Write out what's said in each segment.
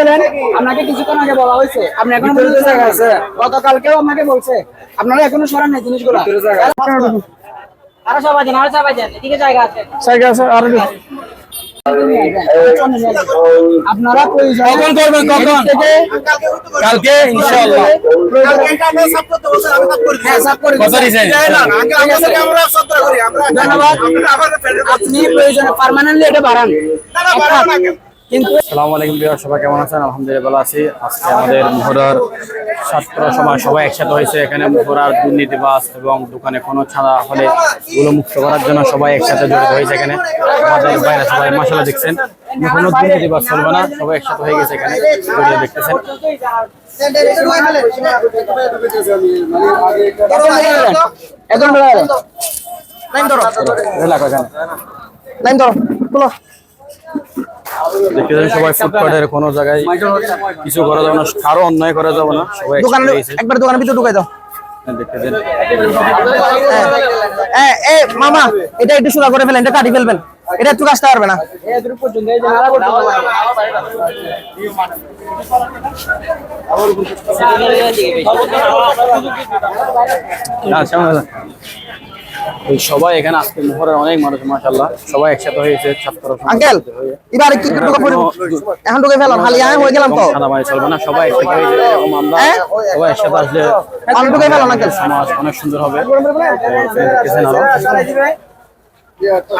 পেলেন আপনাকে কিছুক্ষণ আগে বলা হয়েছে। আপনি এখন জায়গা আছে। গতকালকেও আপনাকে বলছে। আপনারা এখনও সরান নাই জিনিসগুলো। আরও সবাই দেন আরও সবাই দেন এদিকে জায়গা আছে। জায়গা আছে আর আপনারা প্রয়োজন কখন করবেন, কখন? কালকে ইনশাআল্লাহ। হ্যাঁ, ধন্যবাদ। আপনি প্রয়োজনে পার্মানেন্টলি এটা বাড়ান। কিন্তু আসসালামু আলাইকুম বিহার সবাই কেমন আছেন? আলহামদুলিল্লাহ আছি। আজকে আমাদের মোহরার ছাত্র সমাজ সবাই একসাথে হয়েছে। এখানে মোহরার দুর্নীতিবাস এবং দোকানে কোনো ছাড়া হলে মুক্ত করার জন্য সবাই একসাথে জড়িত হয়েছে এখানে। আমাদের বাইরে সবাই মাসালা দেখছেন। কোনো দুর্নীতিবাস চলবে না সবাই একসাথে হয়ে গেছে এখানে। জড়িয়ে দেখতেছেন। লাইন ধরো। দেখতেছেন সবাই ফুটপাতের কোনো জায়গায় কিছু করা যাবে না কারও অন্যায় করা যাবে না সবাই দোকানে একবার দোকানের ভিতরে ঢুকাই দাও। দেখতেছেন এ এ মামা এটা একটু সোজা করে ফেলেন এটা কাটি ফেলবেন। এটা একটু কাজটা পারবে না। না, ওই সবাই এখানে আজকে মোহরের অনেক মানুষ মাশাল্লাহ সবাই একসাথে হয়েছে ছাত্র আঙ্কেল হয়ে। এবার ঢুকা পড়ে এখন ঢুকে ফেলুন হালি আয় হয়ে গেলাম তো। চলবে না সবাই একসাথে হয়েছে এরকম আমরা হ্যাঁ? সবাই একসাথে আসলে এখন ঢুকে ফেলুন আঙ্কেল সমাজ অনেক সুন্দর হবে। আরও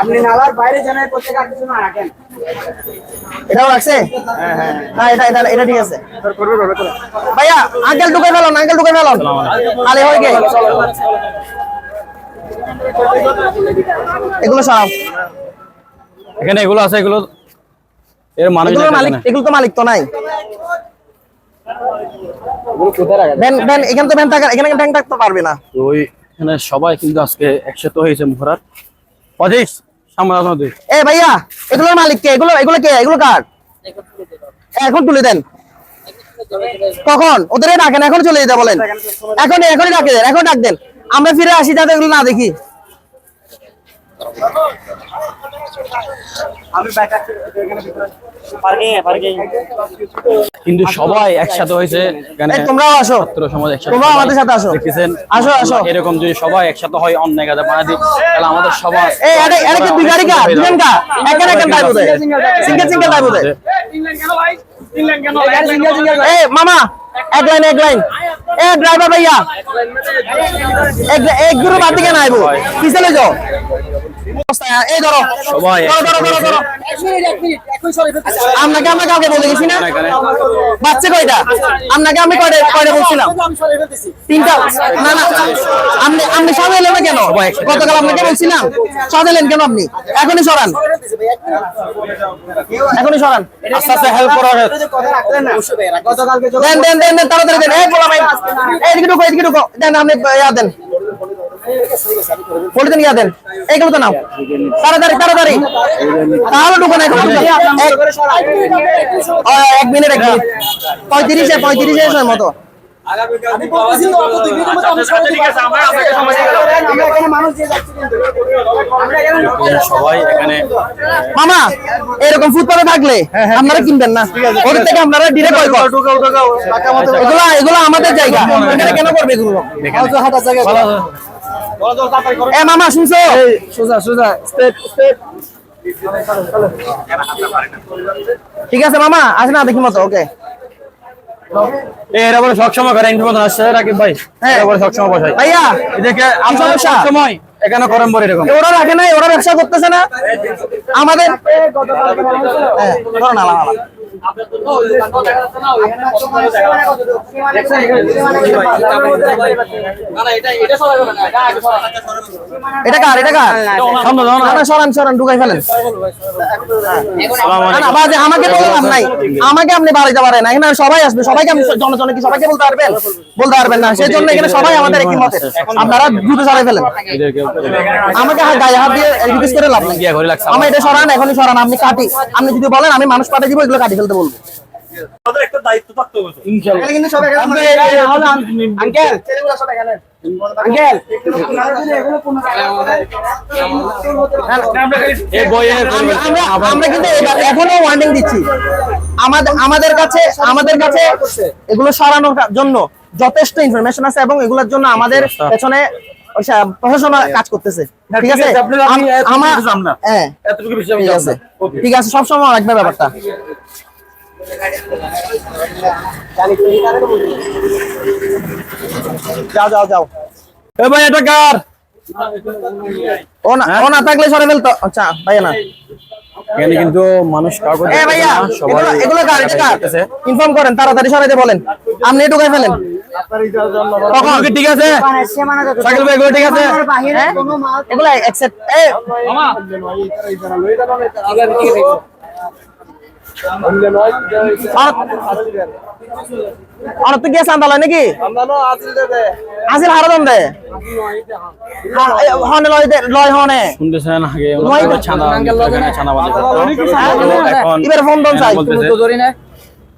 আপনি নালার বাইরে জানাই কিছু না রাখেন। এটাও রাখছে? হ্যাঁ এটা এটা এটা ঠিক আছে। ভাইয়া আঙ্কেল ঢুকে ফেলুন আঙ্কেল ঢুকে ফেলুন খালি হয়ে এগুলো সরাও এখানে এগুলো আছে এগুলো এর মানুষ মালিক এগুলো তো মালিক তো নাই। ভ্যান ভ্যান এখানে তো ভ্যান থাকার এখানে ভ্যান থাকতে পারবে না। ওই এখানে সবাই কিন্তু আজকে একসাথে হয়েছে মোহরার এ ভাইয়া এগুলোর মালিক কে? এগুলো এগুলো কে? এগুলো কার? এখন তুলে দেন। কখন? ওদের ডাকেন এখন চলে যেতে বলেন। এখন এখনই ডাকে দেন এখন ডাক দেন। আমরা ফিরে আসি যাতে এগুলো না দেখি। কিন্তু সবাই একসাথে হয়েছে তোমরাও আসো। সমাজ একসাথে আমাদের সাথে আসো। দেখতেছেন। আসো, আসো। এরকম যদি সবাই একসাথে হয় অন্যায় কাজে বাধা দিই তাহলে আমাদের সমাজ এই এটা এটা কি দুই গাড়ি কা দুজন কা একা একা তাই বোধ সিঙ্গেল সিঙ্গেল তাই বোধ এ মামা এক লাইন এক লাইন। এ ড্রাইভার ভাইয়া এক এক গুরু বাদ দিকে না আইবো পিছনে যাও এই ধরো। সবাই ধরো ধরো ধরো ধরো। আপনাকে আমরা কাউকে বলে গেছি না? বাচ্চা কয়টা? আপনাকে আমি কয়টা কয়টা বলছিলাম? তিনটা? না না। আপনি আপনি সাজাইলেন না কেন? গতকাল আপনাকে বলছিলাম? সাজাইলেন কেন আপনি? এখনই সরান। এখনই সরান। আস্তে আস্তে হেল্প করা। দেন দেন দেন দেন তাড়াতাড়ি দেন। এই পোলা ভাই এইদিকে ঢুকো এইদিকে ঢুকো। দেন আপনি ইয়া দেন। দেন ইয়া দেন। এইগুলো তো নাও। তাড়াতাড়ি তাড়াতাড়ি। তাহলে ঢুকো না এখন। এক- মিনিট এক মিনিট। পঁয়ত্রিশে পঁয়ত্রিশে এসে মতো। মামা এরকম ফুটপাতে থাকলে আপনারা কিনবেন না। ওদের থেকে আপনারা এগুলো এগুলো আমাদের জায়গা। কেন করবে এগুলো? এ মামা শুনছো? সোজা সোজা স্টেপ স্টেপ ঠিক আছে মামা আসে না দেখি মতো ওকে এরা বলে সবসময় করে ইন্টারভিউ আসছে রাকিব ভাই হ্যাঁ। এরা বলে সবসময় বসাই ভাইয়া আমরা সময় এখানে করেন বলে এরকম। ওরা রাখে নাই ওরা ব্যবসা করতেছে না। আমাদের হ্যাঁ, না, না। এটা কার এটা কার? সরান সরান ঢুকাই ফেলেন। আমাকে বললাম নাই। আমাকে আপনি বাড়াইতে পারেন না এখানে সবাই আসবে সবাইকে আপনি জনজনে কি সবাইকে বলতে পারবেন? বলতে পারবেন না। সেই জন্য এখানে সবাই আমাদের একই মতে। আপনারা দ্রুত সরাই ফেলেন। আমাকে হাত গায়ে হাত দিয়ে রিকোয়েস্ট করে লাভ নেই। গিয়া ঘরে লাগছে আমি এটা সরান এখনই সরান। আপনি কাটি। আপনি যদি বলেন আমি মানুষ পাঠিয়ে দিব এগুলো কাটি ফেলতে বলব। ইনশাআল্লাহ কিন্তু সব আঙ্কেল ছেলেগুলো সব এখানে। আঙ্কেল। এই বইয়ে আমরা আমরা কিন্তু এখনও ওয়ার্নিং দিচ্ছি। আমাদের আমাদের কাছে আমাদের কাছে এগুলো সরানোর জন্য যথেষ্ট ইনফরমেশন আছে এবং এগুলোর জন্য আমাদের পেছনে ওই প্রশাসন কাজ করতেছে। ঠিক আছে? আমার হ্যাঁ। ঠিক আছে। ঠিক আছে সবসময় রাখবে ব্যাপারটা। যাও যাও যাও। এ ভাই এটা কার? ও না থাকলে সরে ফেলতো। আচ্ছা ভাইয়া না এখানে কিন্তু মানুষ কাউকে এ ভাইয়া দেখতেছে না, সবাই এগুলো এগুলো কার? এটা কার? ইনফর্ম করেন তাড়াতাড়ি সরাইতে বলেন। আপনি ঢুকাই ফেলেন। কি ঠিক আছে সাইকেল ভাই এগুলো ঠিক আছে? হ্যাঁ? এগুলো accept এ আর তো গেছ আন্দাল নাকি? আসিল হারাদম দে হা- হনে লয় লয় হনে। শুনতেছেন আগে ছানা ছানা বাজে হ্যাঁ, এখন এবারে ফোন দন চাই।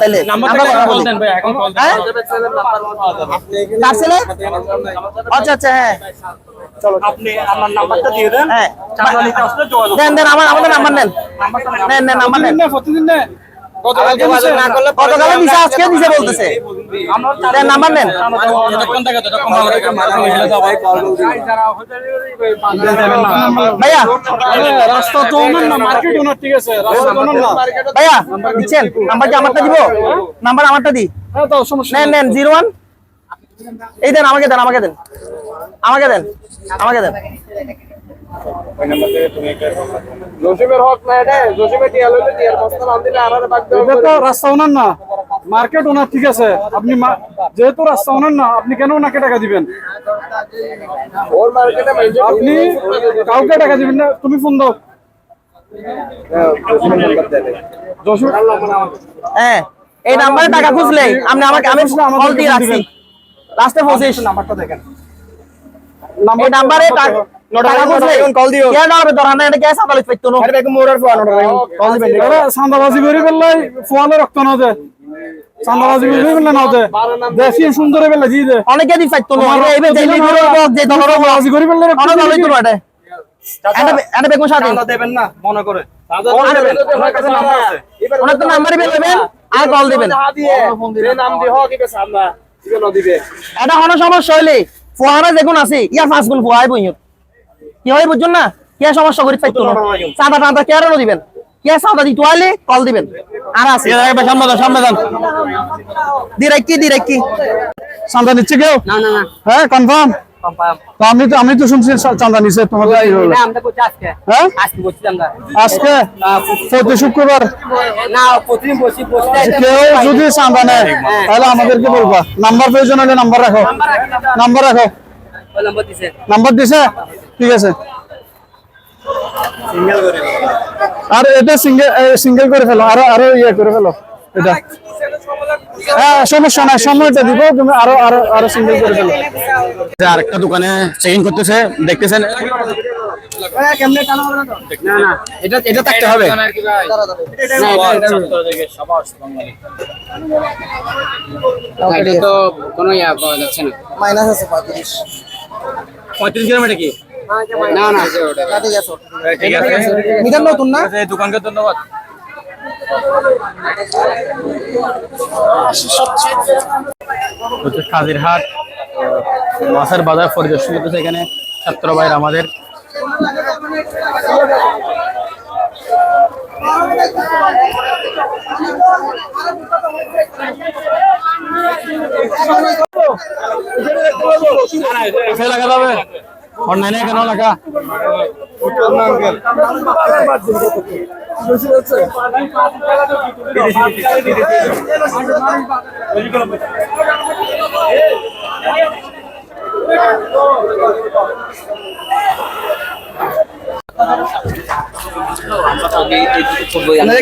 তাইলে। নাম্বার আমরা কথা কল বলি। দেন তাহলে এখন কল দেন। হ্যাঁ? কার ছেলে? আচ্ছা আচ্ছা হ্যাঁ। আপনি আমার নাম্বারটা দিয়ে দেন। হ্যাঁ। দেন দেন আমার আমাদের নাম্বার নেন। নেন। নেন নাম্বার নেন। প্রতিদিন না গতকালে দিছে আজকে দিছে বলতেছে। দেন নাম্বার নেন। যতক্ষণ থাকে ততক্ষণ ভালো থাকে মার্কেট মিলে যাও ভাই ভাইয়া রাস্তা তো ওনার না মার্কেট ওনার ঠিক আছে। রাস্তা ওনার। না ভাইয়া দিচ্ছেন? নাম্বার কি আমারটা দিব? নাম্বার আমারটা দি। হ্যাঁ তো সমস্যা নেন নেন জিরো ওয়ান এই দেন আমাকে দেন আমাকে দেন। আমাকে দেন আমাকে দেন। জসিমের হক না এটা জসিমে টিয়া লইলে টিয়ার বস্তা নাম দিলে আনারে বাগ দেবে এটা তো রাস্তা ওনার না। মার্কেট ওনার ঠিক আছে। আপনি যেহেতু রাস্তা ওনার না আপনি কেন ওনাকে টাকা দিবেন? ওর মার্কেটে আপনি কাউকে টাকা দিবেন না তুমি ফোন দাও। হ্যাঁ এই নাম্বারে টাকা খুঁজলে আপনি আমাকে আমি কল দিয়ে রাখছি। লাস্টে পঁচিশ। নাম্বারটা দেখেন। এই নাম্বারে টাকা এটা কে সাতাল পাইতো না। কল দিবেন এরা চান্দাবাজি করে ফেললে ফোয়ালে রক্ত না দে। চান্দাবাজি করে ফেললে না দে। দেশি সুন্দর বেলা জি দে। অনেকে দি পাইতো না এইবে জেলি করে বক যে দলর চান্দাবাজি করে ফেললে অনেক ভালোই তো এটা। এটা এটা বেগুন সাথে দেবেন না মনে করে। ওনার তো নাম্বারই বের আর কল দিবেন। নাম দিয়ে হক ইবে সামনা ইবে ন দিবে এটা কোনো সমস্যা হইলে ফুয়ারা যেগুন আছে ইয়া পাঁচ গুণ ফুয়াই বইয়ত। কি হয় বুঝছেন না? কে সমস্যা করি পাইতো না? চাঁদা টাঁদা কে আর দিবেন? কে চাঁদা দিতে কল দিবেন। আর আছে। সামনে দাও সামনে দাও দিরাই কি দিরাই কি চান্দা নিচ্ছে কেউ? না না না। হ্যাঁ কনফার্ম আমি তো আমি তো শুনছি নিছে তোমাদের আজকে। হ্যাঁ? প্রতি শুক্রবার? কেউ যদি চান্দা নেয় তাহলে আমাদেরকে বলবা। নাম্বার প্রয়োজন হলে নাম্বার রাখো। নাম্বার রাখো। ওই নম্বর দিছে। নাম্বার দিছে? ঠিক আছে। আর এটা সিঙ্গেল সিঙ্গেল করে ফেলো আরও আরও ইয়ে করে ফেলো এটা। হ্যাঁ সমস্যা নাই সময়টা দিব তুমি আরও আরও আরও সিঙ্গেল করে ফেলো। আরেকটা দোকানে চেকিং করতেছে দেখতেছেন? এটা এটা থাকতে হবে। এটা তো কোনো ইয়া পাওয়া যাচ্ছে না। মাইনাস আছে পঁয়ত্রিশ। পঁয়ত্রিশ গ্রাম এটা কি? না না। ঠিক আছে নতুন না? দোকানকে ধন্যবাদ। কাজিরহাট মাছের বাজার পরিদর্শন করতেছে এখানে ছাত্র ভাইরা আমাদের। কাছে লাগা যাবে। অনলাইনে কেন লাগা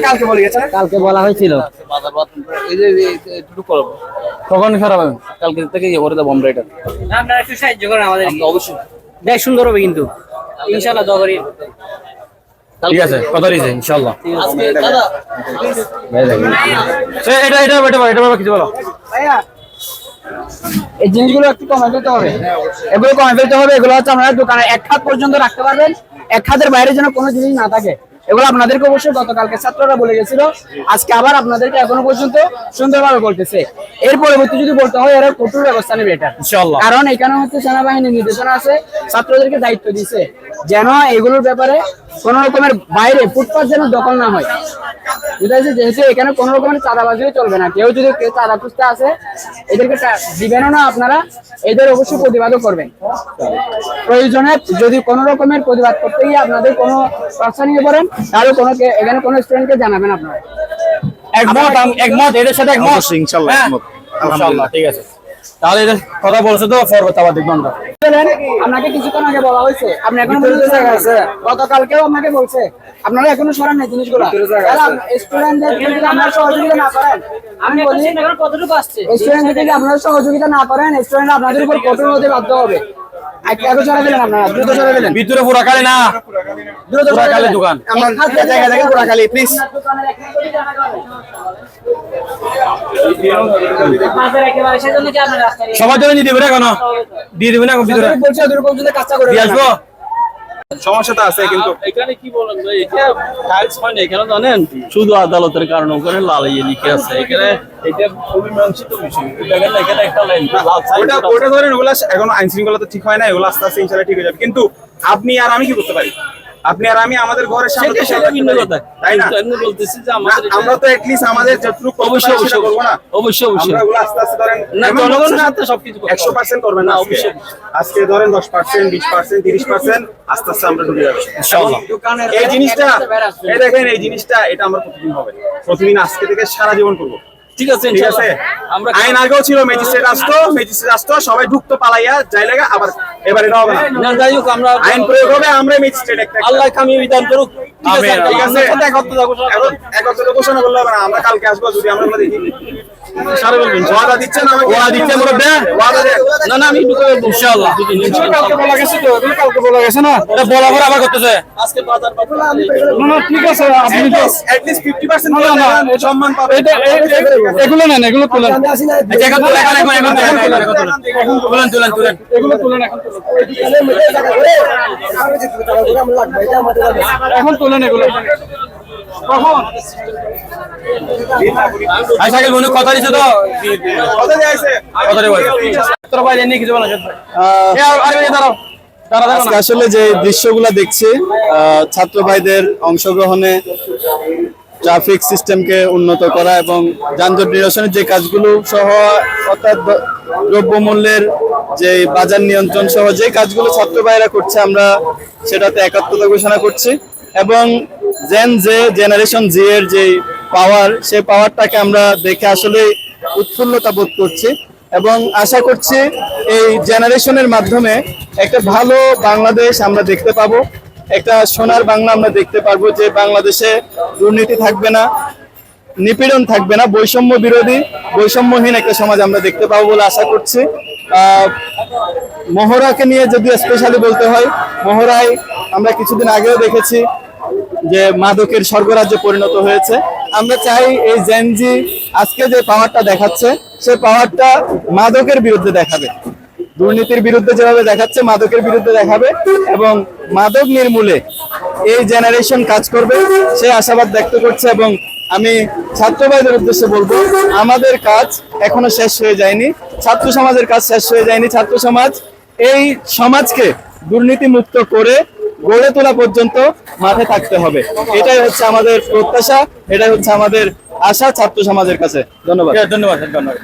কালকে বলে গেছে কালকে বলা হয়েছিল। কখন খারাপ হবে? কালকে থেকে ইয়ে আমরা এটা। অবশ্যই দেখ সুন্দর হবে কিন্তু। ইনশাল্লাহ জগরি ঠিক আছে কথা দিয়েছে ইনশাল্লাহ আজকে দাদা। এটা এটা এটা এটা এটা কিছু বলো। এই জিনিসগুলো একটু কমে ফেলতে হবে। এগুলো কমে ফেলতে হবে এগুলো হচ্ছে আপনারা দোকানে এক হাত পর্যন্ত রাখতে পারবেন। এক হাতের বাইরে যেন কোনো জিনিস না থাকে। এগুলো আপনাদেরকে অবশ্যই গতকালকে ছাত্ররা বলে গেছিল। আজকে আবার আপনাদেরকে এখনও পর্যন্ত সুন্দরভাবে বলতেছে। এর পরবর্তী যদি বলতে হয় এরা কঠোর ব্যবস্থা নেবে এটা। কারণ এখানে হচ্ছে সেনাবাহিনীর নির্দেশনা আছে ছাত্রদেরকে দায়িত্ব দিছে। যেন এগুলোর ব্যাপারে কোন রকমের বাইরে ফুটপাথ যেন দখল না হয়। বুঝা যাচ্ছে যেহেতু এখানে কোন রকমের চাঁদাবাজিও চলবে না। কেউ যদি কেউ চাঁদা খুঁজতে আসে এদেরকে দিবেনও না আপনারা এদের অবশ্যই প্রতিবাদও করবেন। প্রয়োজনে যদি কোন রকমের প্রতিবাদ করতে গিয়ে আপনাদের কোনো সমস্যা নিয়ে পড়েন তাহলে কোনো কে- এখানে কোনো স্টুডেন্টকে জানাবেন আপনারা। একমত একমত এদের সাথে একমত। ইনশাল্লাহ হ্যাঁ? ঠিক আছে। তাহলে কথা বলছো তো পরবর্তী আবার দেখব আমরা আপনাকে কিছুক্ষণ আগে বলা হয়েছে। আপনি এখনও আছে। গতকালকেও আপনাকে বলছে। আপনারা এখনও সরান নাই জিনিসগুলো। স্টুডেন্টদের যদি আপনারা সহযোগিতা না করেন আমি বলি কতটুকু আসছে? স্টুডেন্টদের যদি আপনারা সহযোগিতা না করেন স্টুডেন্ট আপনাদের উপর কঠোর হতে বাধ্য হবে। ভিতরে পুরা কালে না। দ্রুত পুরা সরাই কালে দিলেন। দোকান। আমার জায়গা খালি প্লিজ সবার জন্য দিয়ে দিবে না কেন দিয়ে দিবে না এখন ভিতরে। দিয়ে আসব? সমস্যা তো আছে কিন্তু। এখানে কি বলেন ভাই? এটা টাইলস হয় না এখানে জানেন? শুধু আদালতের কারণে ওখানে লাল ইয়ে লিখে আছে। এখানে এটা অমীমাংসিত বিষয়। দেখেন না, এখানে একটা লাইন ওটা ওটা ধরেন ওগুলা এখন আইন শৃঙ্খলা তো ঠিক হয় না এগুলো আস্তে আস্তে ইনশাল্লাহ ঠিক হয়ে যাবে। কিন্তু আপনি আর আমি কি করতে পারি? আপনি আর আমি আমাদের ঘরের সামনে সেটা তো সেটা ভিন্ন কথা তাই না? এমনি বলতেছি যে আমাদের আমরা তো এটলিস্ট আমাদের যতটুকু অবশ্যই অবশ্যই করব না। অবশ্যই অবশ্যই আমরা আস্তে আস্তে ধরেন না জনগণের হাতে সবকিছু করতে একশো হবে। পার্সেন্ট করবেন না আজকে। অবশ্যই। আজকে ধরেন দশ পার্সেন্ট বিশ পার্সেন্ট তিরিশ পার্সেন্ট আস্তে আস্তে আমরা ঢুকে যাচ্ছি ইনশাআল্লাহ। এই জিনিসটা এই দেখেন এই জিনিসটা এটা আমরা প্রতিদিন হবে প্রতিদিন আজকে থেকে সারা জীবন করব। ঠিক আছে ঠিক আছে? ইনশাআল্লাহ। আমরা আইন আগেও ছিল ম্যাজিস্ট্রেট আসতো ম্যাজিস্ট্রেট আসতো সবাই ঢুকতো পালাইয়া যাই লাগা আবার এবার এটা হবে না যাই হোক আমরা আইন প্রয়োগ হবে আমরা ম্যাজিস্ট্রেট একটা। আল্লাহ কামি বিধান করুক। ঠিক আছে ঠিক আছে একত্র ঘোষণা করলে হবে না আমরা কালকে আসব যদি আমরা দেখি। সারা বলবেন ওয়াদা দিচ্ছেন আমাকে? ওয়াদা দিচ্ছেন মুরব্বি? ওয়াদা দেন। না না আমি ঢুকে যাব ইনশাআল্লাহ। কালকে বলা গেছে তো এগুলো কালকে বলা গেছে না? এটা বলা পর আবার করতেছে। আজকে বাজার বাজার। না না ঠিক আছে আপনি তো at least 50% না, না, সম্মান পাবে এটা এগুলো নেন এগুলো তুলেন। আচ্ছা, এখন তুলেন, এখন, এখন, এখন, এখন, এখন, এখন তুলেন। তুলেন তুলেন। তুলেন এগুলো তুলেন এখন তুলেন। এখন তুলেন এগুলো। আই সাইকেল বন্ধু কথা দিছে তো? কথা কথা তোর ভাই এনে কিছু বলা আর আরে দাঁড়াও। আজকে আসলে যে দৃশ্যগুলো দেখছি আহ, ছাত্র ভাইদের অংশগ্রহণে ট্রাফিক সিস্টেমকে উন্নত করা এবং যানজট নিরসনের যে কাজগুলো সহ অর্থাৎ দ্রব্যমূল্যের যে বাজার নিয়ন্ত্রণ সহ যে কাজগুলো ছাত্র ভাইরা করছে আমরা সেটাতে একাত্মতা ঘোষণা করছি। এবং জেন যে জেনারেশন জি এর যে পাওয়ার সেই পাওয়ারটাকে আমরা দেখে আসলে উৎফুল্লতা বোধ করছি এবং আশা করছি এই জেনারেশনের মাধ্যমে একটা ভালো বাংলাদেশ আমরা দেখতে পাবো, একটা সোনার বাংলা আমরা দেখতে পারব যে বাংলাদেশে দুর্নীতি থাকবে না, নিপীড়ন থাকবে না, বৈষম্য বিরোধী, বৈষম্যহীন একটা সমাজ আমরা দেখতে পাবো বলে আশা করছি। মহড়াকে নিয়ে যদি স্পেশালি বলতে হয়, মহড়ায় আমরা কিছুদিন আগেও দেখেছি যে মাদকের স্বর্গরাজ্যে পরিণত হয়েছে। আমরা চাই এই জেনজি আজকে যে পাওয়ারটা দেখাচ্ছে, সে পাওয়ারটা মাদকের বিরুদ্ধে দেখাবে। দুর্নীতির বিরুদ্ধে যেভাবে দেখাচ্ছে, মাদকের বিরুদ্ধে দেখাবে এবং মাদক নির্মূলে এই জেনারেশন কাজ করবে। সে আশাবাদ ব্যক্ত করছে এবং আমি ছাত্র ভাইদের উদ্দেশ্যে বলব, আমাদের কাজ এখনও শেষ হয়ে যায়নি। ছাত্র সমাজের কাজ শেষ হয়ে যায়নি। ছাত্র সমাজ এই সমাজকে দুর্নীতি মুক্ত করে গড়ে তোলা পর্যন্ত মাঠে থাকতে হবে। এটাই হচ্ছে আমাদের প্রত্যাশা, এটাই হচ্ছে আমাদের আশা ছাত্র সমাজের কাছে। ধন্যবাদ। ধন্যবাদ ধন্যবাদ।